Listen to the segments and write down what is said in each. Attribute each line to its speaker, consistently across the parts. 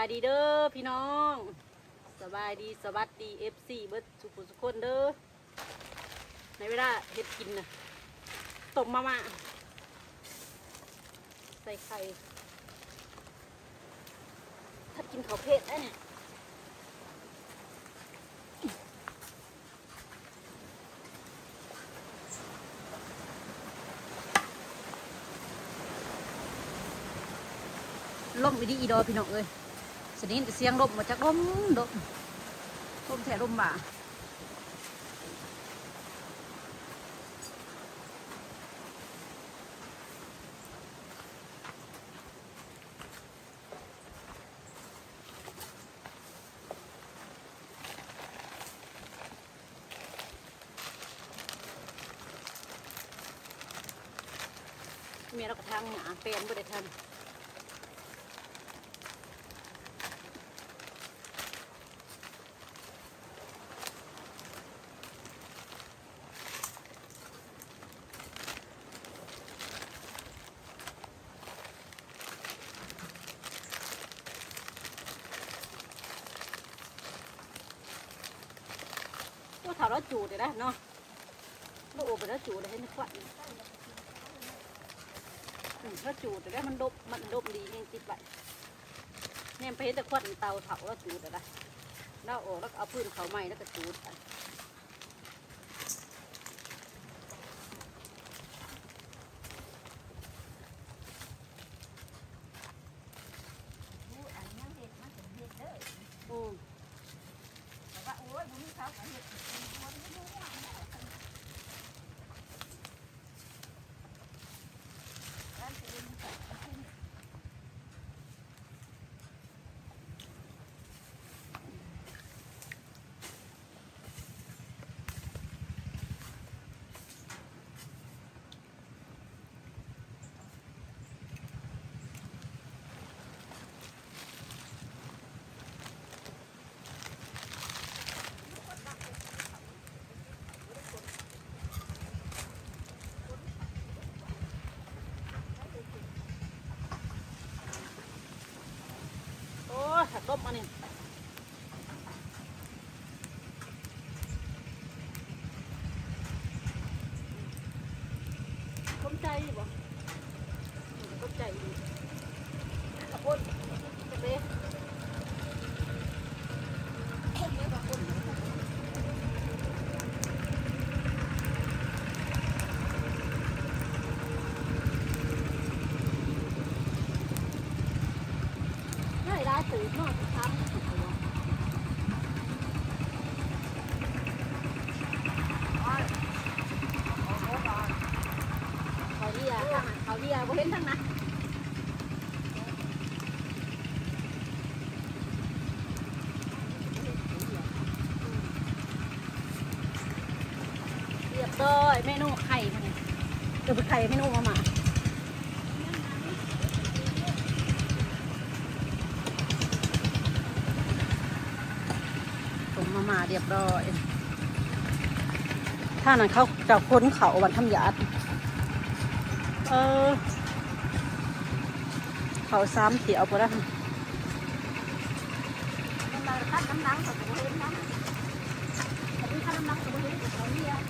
Speaker 1: บายดีเด้อพี่น้องสบายดีสวัสดีเอฟซีเบิร์ดสุขุสุขคนเด้อในเวลาเฮ็ดกินนะต้มมาม่าใส่ไข่ถ้ากินข้าวเผ็ดได้เนี่ยล่มไปดีอีดอพี่น้องเอ้ย สนิทเสียงลมมาจากลมลมลมแท้ลมบ่าเมียเราก็ทางหมาเป็นบ่ได้ทันก็ ถามเดเลยนะเนาะลูกโอไปแล้วจูดให้นึกว่าอืมถ้าจูดแต่ได้มันดบมันดบดีเองติดไปเนี่ยไปเห็นแต่ควันเตาเผาแล้วจูดอะไรแล้วโอ้แล้วเอาพื้นเขาไหม้แล้วก็จูดไป
Speaker 2: ผู้อันยังเห็ดมันถึงเห็ดเด้อ
Speaker 1: อืม
Speaker 2: แต่ว่าโอ้ยบุญเขาก็เห็ดมันบ่ได้รู้ว่ามันเอาไปร้านจะเป็นแบบนี้
Speaker 1: โอ้ยหักต้มมาเนี่ยต้มใจอยู่บ่อืมต้มใจอยู่ขอบคุณจะเบ้ง่ายได้ตื่นนอนทุกครั้งเขาเรียกเขาเรียกบ่เห็นทั้งนั้นเรียบร้อยเมนูไข่มาเนี่ยเดี๋ยวไปไข่เมนูมามาผมมามาเรียบร้อยถ้านั้นเขาจะค้นเขาวันทำหยาดเออ เขาซ้ำเสียเอาไปแล้ว
Speaker 2: มันมาคัดน้ำหนังเขาก็บ่เห็นน้ำอันนี้คัดน้ำหนังเขาบ่เห็นเขาเรียก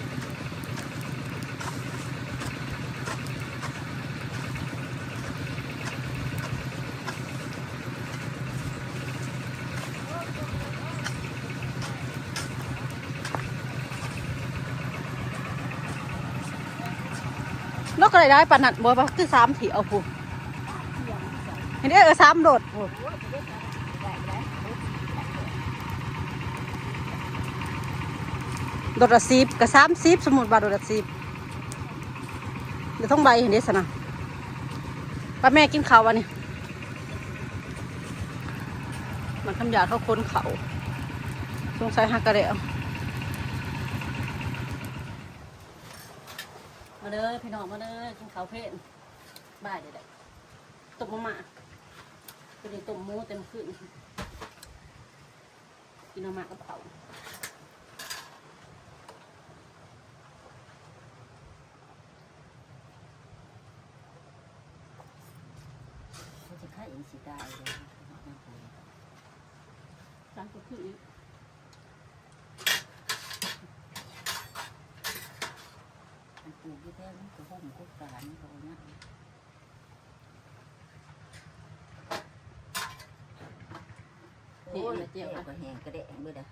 Speaker 1: น กอะไรได้ปานนัดบัวปะคือซ้ำเถียวผู้เห็นได้เออซ้ำโดดผู้โดดละสิบกับซ้ำสิบสมมุติว่าโดดละสิบเดี๋ยวต้องใบเห็นได้สนะป้าแม่กินข้าววันนี้มันทำยาเขาค้นเขาสงสัยหักกระเดว มาเลยพี่น้องมาเลยกินข้าวเพลนบ่ายเด็ดๆต้มมะม่าเป็นต้มหมูเต็มขึ้นกินมะม่ากับเขาว
Speaker 2: เขาจะฆ่าเองสิตายเลย
Speaker 1: การก็คืออีก
Speaker 2: มัน ลูกที่แท้มันก็ห่มก็การเขาเนี่ย
Speaker 1: เจียว
Speaker 2: โอ้ย
Speaker 1: นะเจี
Speaker 2: เจี
Speaker 1: ย
Speaker 2: ยวว
Speaker 1: นะ
Speaker 2: ก็แห้งกระเดะเบื่อเด้อ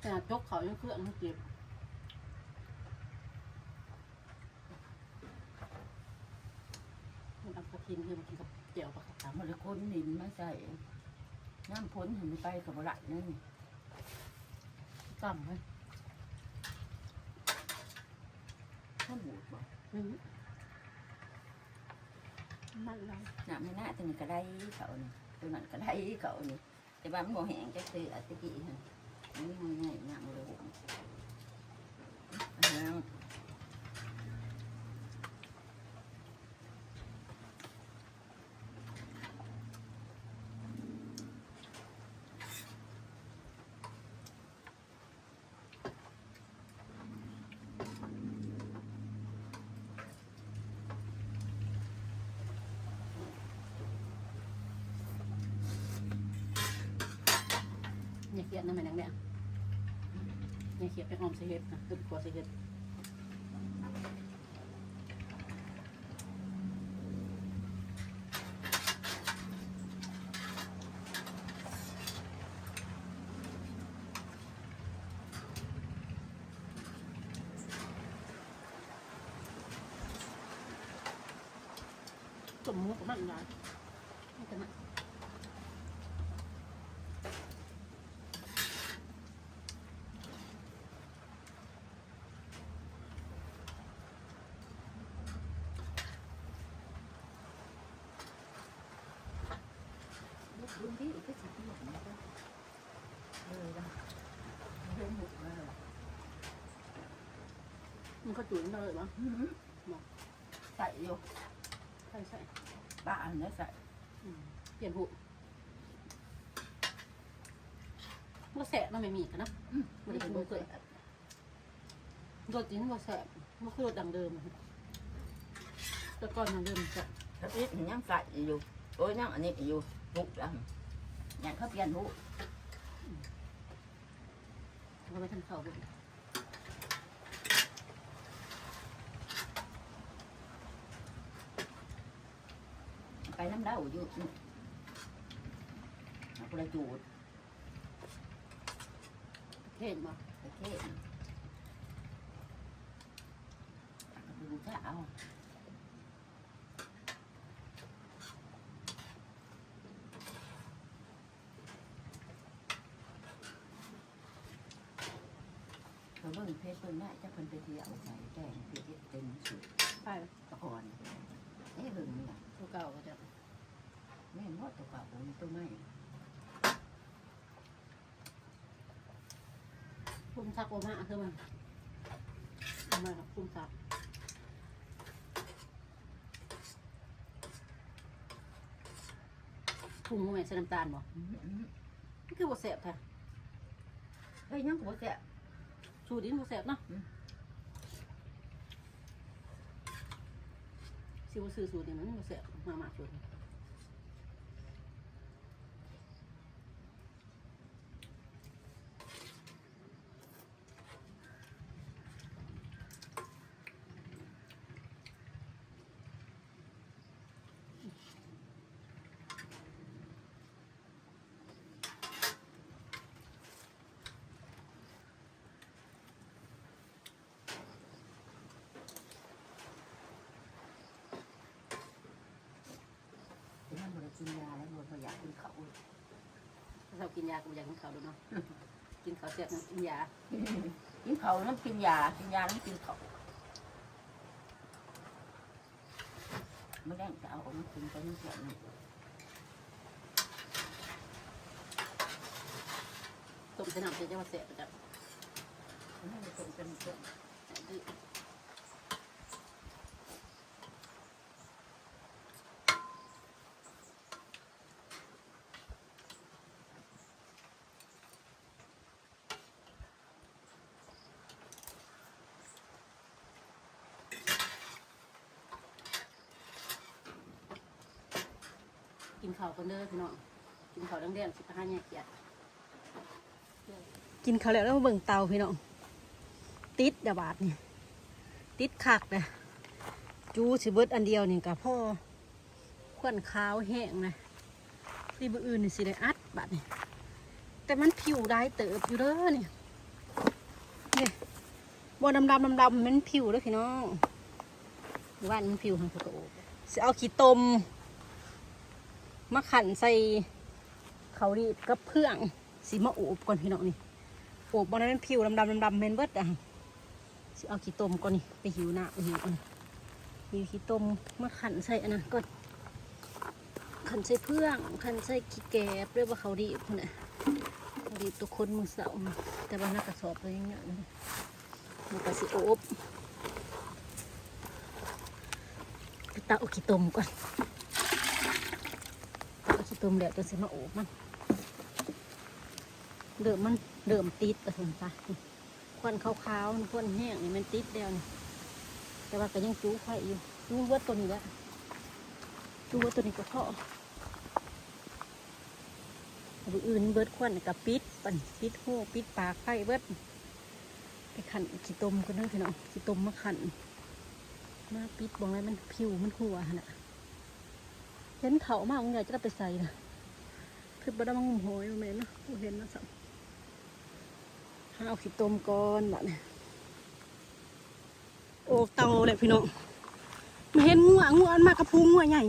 Speaker 1: แต่จกเขายังเครื่องมันเจ็บมันเอากระทิ นคือมันกินกับเจียวปลาขาว
Speaker 2: ถามมาเลยคนนินมาใส่น้ำพ้นเห็นไปกับไหลนั่นนี่
Speaker 1: ต่ำไหม
Speaker 2: ถ้าบูบ่
Speaker 1: อืมมันเรา
Speaker 2: น้ำไม่น่าจะนี่ก็ไดเขานี่ตัวนั้นก็ไดเขานี่แต่ว่านบ่แห้งจะคืออัตติกี้ฮะนี่มันง่ายหน้ำเลยห่มแล้ว
Speaker 1: เนี่ยเขียดนั่นมันยังเนี่ยเนี่ยเขียบไปหออมเสเฮ็ดนะตึกกว่าเสเฮ็ดต้มหมูกับมันได้ไม่กันนะ
Speaker 2: ลูกบุญที่ก็สิที่หลังก็เออละเรื่องบุกมาละ
Speaker 1: มันก็จุ๋ยมาเลยมั้ง
Speaker 2: ใส่อยู่
Speaker 1: ใช่ใช่
Speaker 2: บ้านเนี่ยใส่
Speaker 1: เปลี่ยนหูมันก็แสบมันไม่มีกันนะมันได้กินมันเกิดรสจีนมันแสบมันคือรสดังเดิมแต่ก่อนดังเดิมจะ
Speaker 2: ถ้าอีกยังใส่อยู่โอ้ยยังอันนี้อยู่ บุกแล้วยังเขาเปลี่ยนบุก
Speaker 1: เราไปทำข้าวด้วย
Speaker 2: ไปน้ำเล่าอยู่เอาคนละจูด
Speaker 1: เทศมา
Speaker 2: ไปเทศเอาไปดูจะเอาเขา เบิ่งเพชรเบิ่งได้จะเพิ่นไปเที่ยวใส่แกงเพชรเต็มสุด
Speaker 1: ไป
Speaker 2: ตะกอนเอ๊ะเบิ่งนี่ล่ะ
Speaker 1: ตัวเก่าก็จะ
Speaker 2: แม่นว่าตัวเก่าผมตัวไม่
Speaker 1: พุ่มซักโอมาคือมันเอามาครับพุ่มซักพุ่มมันใส่น้ำตาลบ่
Speaker 2: อื้อหือ
Speaker 1: นี่คือบ่แสบแท้
Speaker 2: เฮ้ยยังหัวแสบ
Speaker 1: ชูดินบ่แสบเนาะ
Speaker 2: อืม
Speaker 1: สิบ่ซื้อสูตรนี่มันบ่แสบมามาสูตรนี่
Speaker 2: กินยาแล้วมันบ่อยากกินเขาว
Speaker 1: ถ้าเรากินยาก็บ่อยากกินข้าวด้วยเนาะกินข้าวเสียบกินยา
Speaker 2: กินเขาวน้ำกินยากินยาน้ำกินเขาวไม่ได้จะเอาออกมากินไปนี่เสียนี่
Speaker 1: ต้มใส่น้ำจะจะว่าแสบประจับ
Speaker 2: ไม่ได้เป็นเป็นเป็นา
Speaker 1: วกันเด้อพี่น้องกินข้าวแดงๆสิบห้าเนี่ยเกียดกินข้าวแล้วแล้วเบิ่งเตาพี่น้องติดเดยวบาดนี่ติดคักเลยจูสิเบิดอันเดียวนี่กับพ่อควันขาวแห้งนะที่บืออื่นนี่สิได้อัดบาดนี่แต่มันผิวได้เติบอยู่เด้อนี่เนี่ยบอดำดำดำดำๆมันผิวเด้อพี่น้องว่านมันผิวทางโตสิเอาขี้ตม มาขันใส่เขาดีกับเพื่องสีมาโอบก่อนพี่น้องนี่โอบบนนั้นผิวดำดำดำดำเมนเบิดอะสิเอาขี้ต้มก่อนนี่ไปหิวหน้าไปหิวก่อนมีขี้ต้มมาขันใส่อันนั้นก่อนขันใส่เพื่องขันใส่ขี้แกบเรียกว่าเขาดีคนน่ะเขาดีตัวคนมือเสาแต่ว่าหน้ากระสอบเลยยังเงี้ยมันก็สิโอบไปตาเอาขี้ต้มก่อน ตุ่มแล้วจนสิมาโอบมันเดิมมันเดิมติดกระสุนซะควันขาวๆควันแห้งนี่มันติดแล้วนี่แต่ว่าก็ยังจู้ไข่อยู่จู้เวิร์ดตัวนี้แหละจู้เวิร์ดตัวนี้ก็เอาไปอื่นเบิดควันกับปิดปั่นปิดหูปิดปากไข่เบิดไปขันขี้ตุ่มกันเด้อพี่น้องขี้ตุ่มมาขันมาปิดบอกเลยมันผิวมันหัวน่ะ เห็นเขามากมึงอยากจะได้ไปใส่นะคือบ่ได้มางหอยมาแม่นเนาะกูเห็นนะสัมหาเอาขี้ต้มก่อนบัดนี้โอ้เตาเลยพี่น้องมาเห็นงัวงัวอันมากระพุ้งงัวใหญ่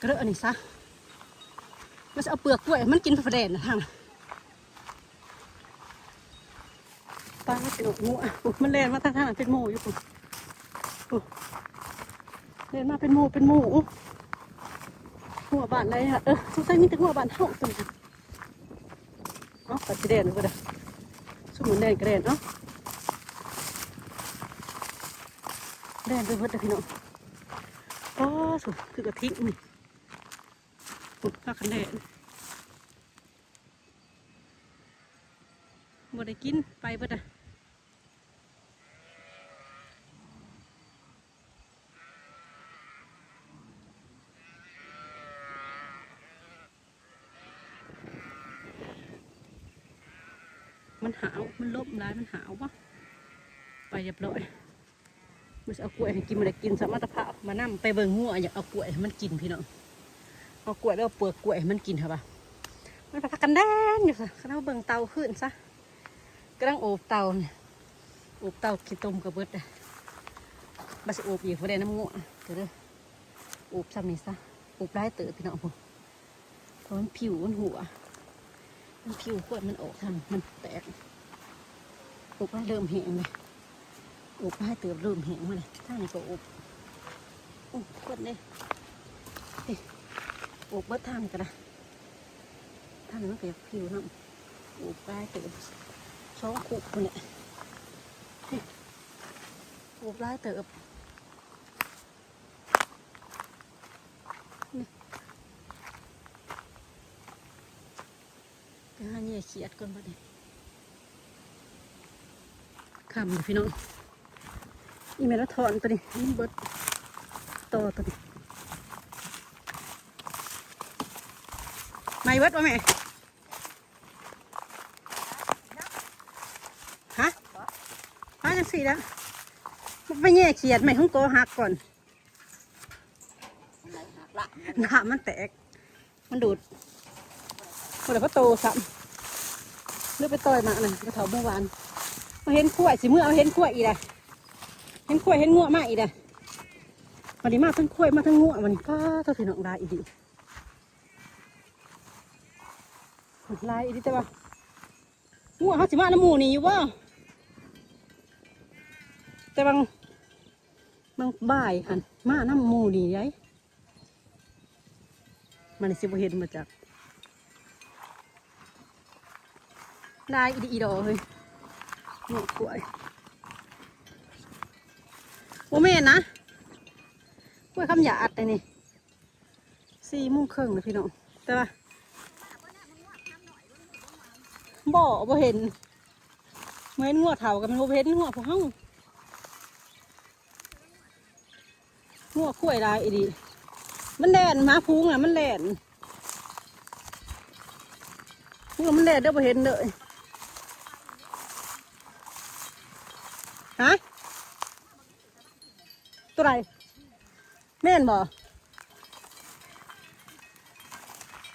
Speaker 1: กระเดอะอันนี้ซะมันจะเอาเปลือกกล้วยมันกินผักแดดนะทางป้าเป็นหนกงัวมันแล่นมาทางทางเป็นโมอยู่ปุ๊บ เดินมาเป็นหมูเป็นหมูหัวบานอะไรอะเออสงสัยมีแต่หัวบานเท่าตัวนเอ้าปัดสีแดงก็ได้สมุนแดงกระเด็นเอ้าแดงไปเบิดเลยพี่น้องโอ้สุดคือกระทิงนี่ปุ๊บข้าคันแดงบ่ได้กินไปเบิดอะ มันหาว มันลบร้ายมันหาวปะไปเรียบร้อยมันจะเอากล้วยให้กินมันได้กินสามารถภามานั่ไปเบิ่งงัวอยากเอากล้วยให้มันกินพี่น้องเอากล้วยแล้วเปลือกกล้วยให้มันกินเหรอปะมันพักกันแดนอยู่ค่ะข้างน้าเบิ่งเตาขึ้นซะกำลังโอบเตาเนี่ยโอบเตาขี้ต้มกระเบิดอะบาสิโอบอีกเพราะได้น้ำงัวเดี๋ยวเด้อโอบซ้ำนี่ซะโอบได้เต๋อพี่น้องผมเพราะมันผิวมันหัว มันผิวขวดมันออกทางมันแตกอบให้เริ่มแห้งเลยอบให้เติมเริ่มแห้งมาเลยถ้านก็อบอ้ขวดเลยนี่อบเบิดทานก็ได้ทานมันเก็อยากผิวน้ำอบได้เติมสองขวดคนเนี่ยอบได้เติ มไปหาเนี่ยเขียดก่อนบัดนี้คำเลยพี่น้องอีเมลถอนตัวนี้มันเบิดต่อตัวนี้ไม่เบิดวะแม่ฮะมาจังสี่แล้วมันไปแย่เขียดไม่ต้องโกหักก่อน
Speaker 2: ไหนหักละ
Speaker 1: หน้ามันแตก มันดูดมันเดี๋ยวก็โตซ้ำ เลือกไปต่อยมาหนึ่งกระเถาเมื่อวานมาเห็นกล้วยสิเมื่อเอาเห็นกล้วยอีกเลยเห็นกล้วยเห็นงัวมากอีกเลยวันนี้มาทั้งกล้วยมาทั้งงัววันนี้ป้าเท่าที่น้องลายอีดีลายอีดีแต่ว่างัวเขาสิมาน้ำหมูนี่อยู่ว่าแต่บางบางบ่ายหันมาน้ำหมูนี่ยัยมันสิบเห็นมาจาก ลายอีดีอีดอเฮ้ยหนวดกล้วยโมเมนนะกล้วยคำหยาดเลยนี่สี่โมงครึ่งนะพี่น้องแต่ว่าบ่อบ่เห็นเมื่อนงัวเถากับมันบ่เห็นงัวพวกเฮางัวกล้วยลายอีดีมันแล่นมาพุงอะมันแล่นพุงอะมันแล่นเด้อบ่เห็นเลยฮะ ตัวไหนแม่นบ่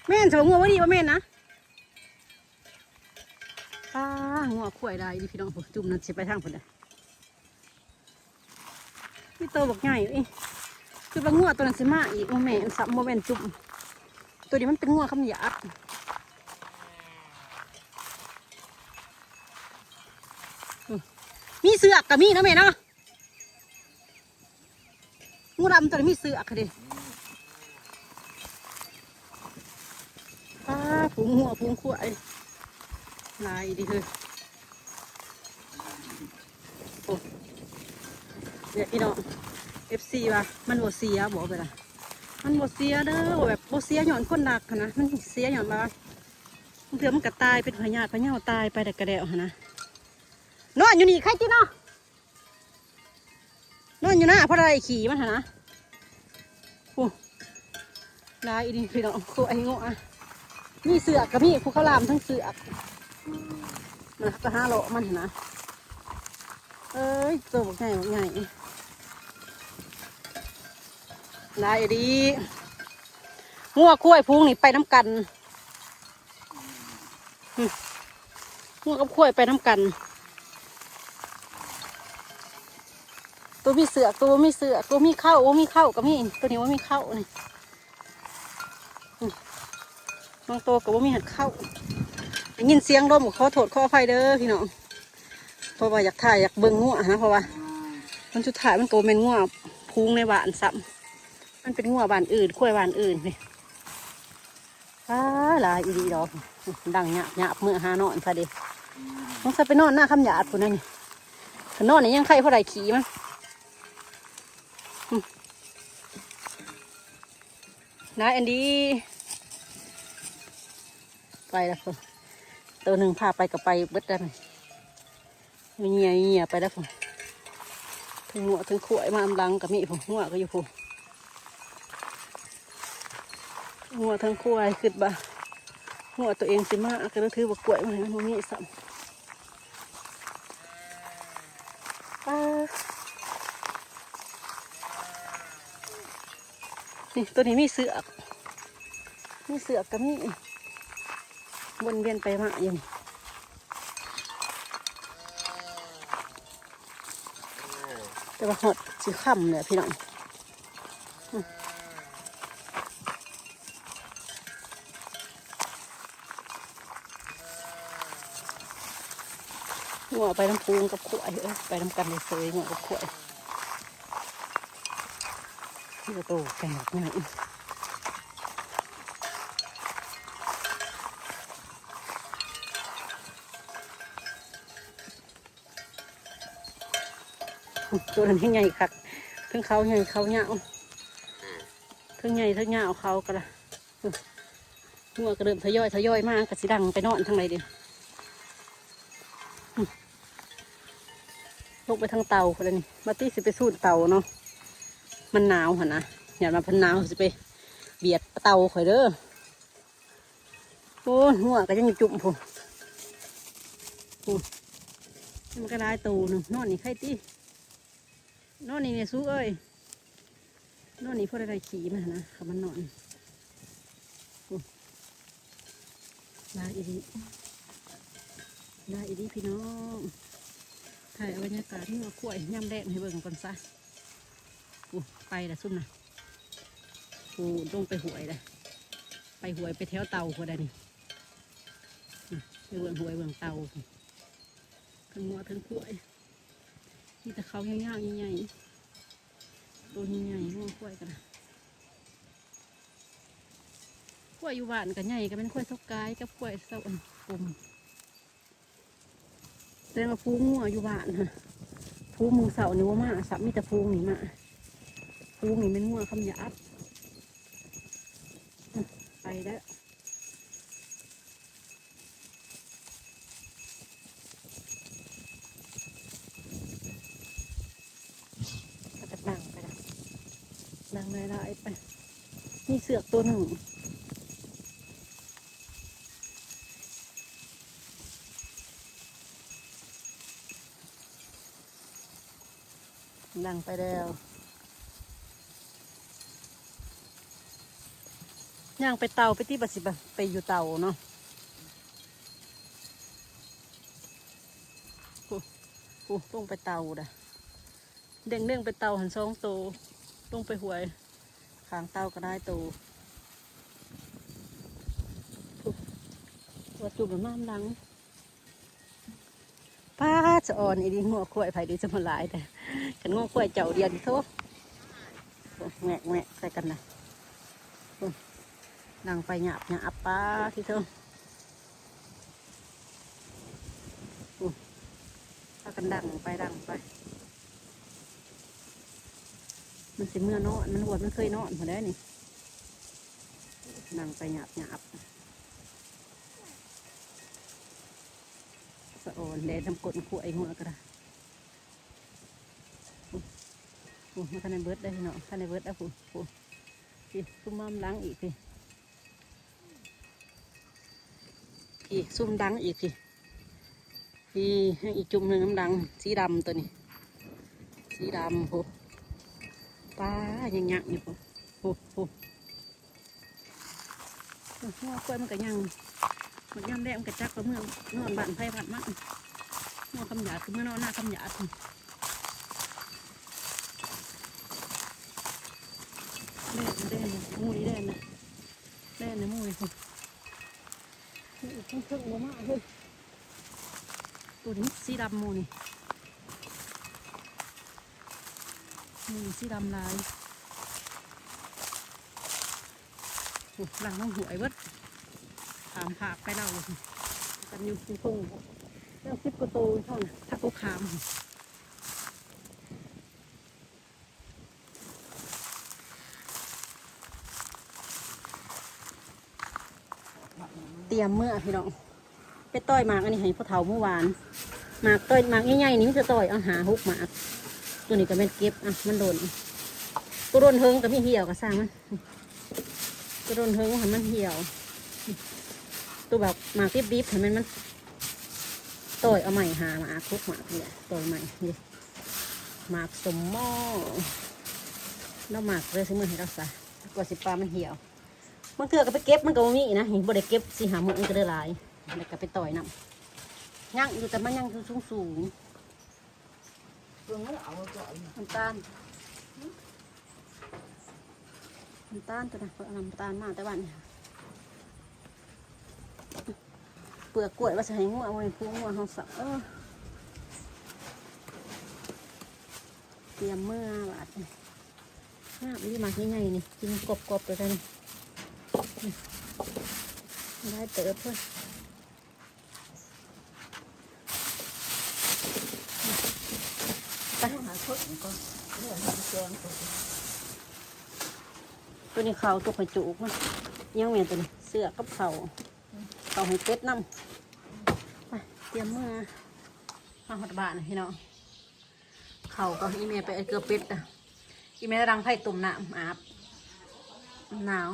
Speaker 1: แม่นสมงัวว่าดีว่าแม่นนะป้างัวข่วยได้ดิพี่น้องจุ่มนั่นสิไปทางพุ่นเลยนี่โตบอกใหญ่เอ้ยคือว่างัวตัวนั้นสิมาอีกโมแม่นสับโมแม่นจุ่มตัวนี้มันเป็นงัวคำหยาบอืมมีเสือกกับมีนะแม่เนาะ งูดำตัวนี้มีเสือกค่ะดิป้าผงหัวผงขวายลายดีเลยโอ้เนี่ยพี่น้องเอฟซีว่ะมันบ่เสียบอกไปละมันบ่เสียเด้อแบบบ่เสียหย่อนคนหนักนะมันเสียหย่อนมาบางเถื่อมันก็ตายเป็นพยาพะเยาตายไปแต่กระเดวนะนอนอยู่นี่ใครจีเนาะนอนอยู่หน้าเพราะอะไรขี่มันนะ ลายอีนี่พี่น้องโคไอ้โง่อะมีเสือกกับมีภูเขาลามทั้งเสือกมันก็ห้าโลมันนนะเอ้ยตัวบอกไงบอกไงได้ดีงัวกล้วยพุงนี่ไปน้ำกันหึงัวกับกล้วยไปน้ำกัน ตัวมีเสือกตัวมีเสือกตัวมีเข้าว่ามีเข้ากับมีตัวนี้ว่ามีเข้านี่หึ บางตัวกับว่ามีหัดเข้าได้ยินเสียงลมขอโทษขออภัยเด้อพี่น้องเพราะว่าอยากถ่ายอยากเบิ่งงัวนะเพราะว่ามันสุดท้ายมันก็เป็นงัวพุงในบ้านซ้ำมันเป็นงัวบานอื่นข้วยบานอื่นนี่อ้าลายอีดีดอกดังหยาบหยาบเมื่อหานอนพอดีต้องใส่ไปนอนหน้าคำหยาดผู้นั่นนี่ถ้านอนนี่ยังไข่พราะไรขี่มันอืมนายอันดี้ ไปแล้วคนตัวหนึ่งพาไปกับไปเบิดได้ไหมมีเงียเงียไปแล้วคนถึงหัวถึงขวยมาอำลังกับมีผมหัวก็อยู่ผมหัวทั้งควายขึ้นบ่าหัวตัวเองสิมาก็ต้องถือว่ากล้วยมาให้มันมีสัมนี่ตัวนี้มีเสือกมีเสือกกับมี วนเวียนไปมาอยู่นี่แต่ว่าหดสีค่ำเลยพี่น้องงัวไปน้ำพูงกับขวายเอ้ยไปน้ำกันเลยเสยงัวกับขวายนี่ก็โตแก่หน่อย ตัวนั้นใหญ่คักทั้งเขาใหญ่เขาเหงาทั้งใหญ่ทั้งเหงาเขาก็ละงัวก็เริ่มทยอยทยอยมากก็สิดังไปนอนทางไหนเดียวลงไปทางเตาคนนี้มาตี้สิไปสูดเตาเนาะมันหนาวหันนะอย่ามาพันหนาวสิไป เบียดเตาข่อยเด้อโอ้หัวก็ยังจุ่มผมมันก็ได้ตูหนึงนอนนี่ใครตี นอนนี่เนี่ยสู้เอ้ยนอนนี่พอได้ได้ขี่มันะขับมันนอนลาอีดีลาอีดีพี่น้องถ่ายบรรยากาศที่เราขวยย่ำแดงให้เบิ่งก่อนซะอู้ไปละซุ่มนะกูลงไปหวยเลยไปหวยไปแถวเตาคนใดนี่ไปเบิ่งหวยเบิ่งเตาทั้งหัวทั้งขวย มีแต่เขาเงาวๆใหญ่ๆตัวใหญ่ๆหัวขวยกันนะขวยอยู่บ้านกันใหญ่ก็เป็นขวยเสกายกับขวยเสาอันกลมแต่ว่าฟูงัวอยู่บ้านฮะฟูมึงเสานี่ว่ามาสับมีแต่ฟูนี่มาฟูนี่เป็นงัวคำหยาบไปแล้ว ก็จะนั่งไปแล้วนั่งไปมีเสือกตัวหนึ่งดังไปแล้วย่างไปเตาไปที่บัสิบะไปอยู่เตาเนาะโอ้โอ้ต้องไปเตาด่ะเด้งเด้งไปเตาหันสองโตวต้องไปหวยางเต้าก็ได้โตวตัวจุ่มมันมามดังป้าจะอ่อนอีดีงัวขวายไผ่ดีจะมาลายแต่กันงัวขวายเจ้าเดียวดิโทษแงะแงะใส่กันนะดังไปหยาบหยาบป้าที่เธอถ้ากันดังไปดังไป มันสิเมื่อนอนมันหวดมันเคยนอนพอได้นี่นั่งไปหยาบหยาบสะโอนแดดทำกดขวไอ้หัวกระดาโอ้โหมันท่านในเบิร์ดได้พี่น้องท่านในเบิร์ดได้ผู้ผู้พี่ซุ่มมัมล้างอีกพี่พี่ซุ่มดังอีกพี่พี่ให้อีกจุ่มหนึ่งน้ำดังสีดำตัวนี้ สีดำผู้ ปลายังยังอยู่ปุ๊บปุ๊บปุ๊บหัวกล้วยมันก็ยังมันย่ำแดงมันก็จักกระเมืองนอนบ้านไผ่บ้านมันนอนคำหยาดคือเมื่อนอนหน้าคำหยาดเล่นเล่นมุยเล่นนะเล่นนะมุยคุณเครื่องเครื่องมากเลยตัวนี้สีดำมูนี่ นี่สีดำลายโอ้หลังน้องหวยเบิดถามผากไปเรากันอยู่คุ้งคุ้งเรื่องซิปกระโตเท่านั้นถ้ากูขามเตรียมเมื่อพี่น้องไปต้อยหมากอันนี้ให้พ่อเฒ่าเมื่อวานหมากต้อยหมากใหญ่ๆนี่มันจะต้อยเอาหาฮุกหมาก ตัวนี้ก็แม่นเก็บอะมันโดนตัวโดนเทิงก็ไม่เหี่ยวก็สร้างมันตัวโดนเทิงให้มันเหี่ยว ตัวแบบหมากดิบๆให้มันมันต่อยเอาใหม่หามาคุกหมากเนี่ยต่อยใหม่นี่หมากสมหม้อแล้วหมากเลยซื้อมือให้เราซะกว่าสิปลามันเหี่ยวมันเกือก็ไปเก็บมันก็บ่มีนะเห็นบ่ได้เก็บสิหามือมันก็ได้หลายแล้วก็ไปต่อยน้ำย่างอยู่แต่มันย่างอยู่สูงสูง ๆ
Speaker 2: เพิ่งเอาก่อน
Speaker 1: น้ำตาลน้ำตาลตัวนั้นเอาน้ำตาลมาแต่วันเนี้เปลือกกล้วยว่าจะให้งัวเอาไว้คู่งัวเขาสับเออเตรียมเมื่อบาดนี่งามดีมากง่ายๆนี่กินกรอบๆเลยนี่นี่ได้เติบเพื่อน
Speaker 2: ไปหาทดก่อนเรื่องหาแกงตัว
Speaker 1: นี้เขาตัวไข่จุกมันยังเมียตัวนี้เสื้อกับเขาเขาให้เป็ดน้ำไปเตรียมมือมาหดบานนะพี่น้องเขาก็อีเมลไปเกลือเป็ดอะอีเมลรังไผ่ตุ่มน้ำอาบหนาว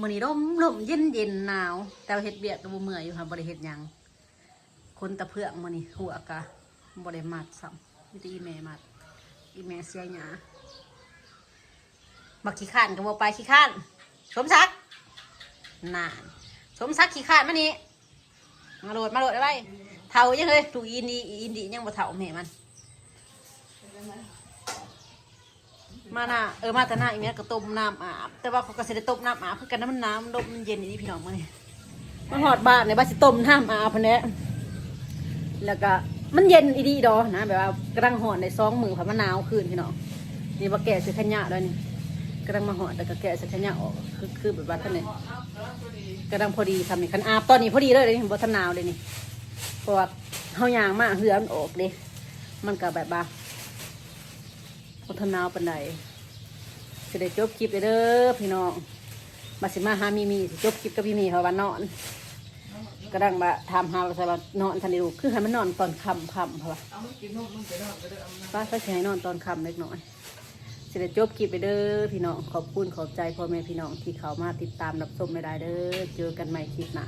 Speaker 1: มือนี้ร่มร่มเย็นเย็นหนาว แต่เฮ็ดเบียกกับเมื่อยอยู่ค่ะบ่ได้เฮ็ดยังคนตะเพื่อกมื้อนี้หัวกะบ่ได้มัดซ้ำมีแต่อีเมลมัด อีเมลเสียหยามาขี้ข้านกับโมไปขี้ข้าน สมศักดิ์นานสมศักดิ์ขี้ข้านมานี่มาโหลดมาโหลดได้ไว้เท่ายังเลยถูกอินดีอินดียังบ่เท่าแม่มัน มาหน่ะเออมาแต่หน้าอีเมียก็ต้มน้ำอาบแต่ว่าเขาก็สิได้ต้มน้ำอาบคือกันน้ำมันน้ำดมมันเย็นอย่างนี้พี่น้องมาเนี่ยมาหอดบ้านในบ้านสิต้มน้ำอาบพันเนี้ยแล้วก็ มันเย็นอีดีดอนะแบบว่ากำลังหอนในซองมือผ่ามะนาวคืนพี่น้องนี่ว่าแก่สิขยะแล้วยนี่กำลังมาหอดแต่ก็แกะสัญญาออกคือคือแบบว่าท่านเนี่ยกำลังพอดีทำนี่คันอาบตอนนี้พอดีเลยเลยนี่บทนาวเลยนี่เพราะว่าเฮายางมากเหือมันออกเลยมันก็แบบว่าบทนาวปันใดจะได้จบคลิปเลยเด้อพี่น้องมาสิมาหามีมีจบคลิปกับพี่มีเขาว่านอน กระดังมาถามหาว่าใส่ว่านอนทันทีดูคือให้มันนอนตอนค่ำค่ำเพราะว่า
Speaker 2: ป้ามา
Speaker 1: ป้ก็สิให้นอนตอนค่ำเล็กน้อยเสร็จจบคลิปไปเด้อพี่น้องขอบคุณขอบใจพ่อแม่พี่น้องที่เขามาติดตามรับชมไม่ได้เด้อเจอกันใหม่คลิปหน้า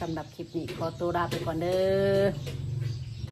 Speaker 1: สำหรับคลิปนี้ขอตัวลาไปก่อนเด้อ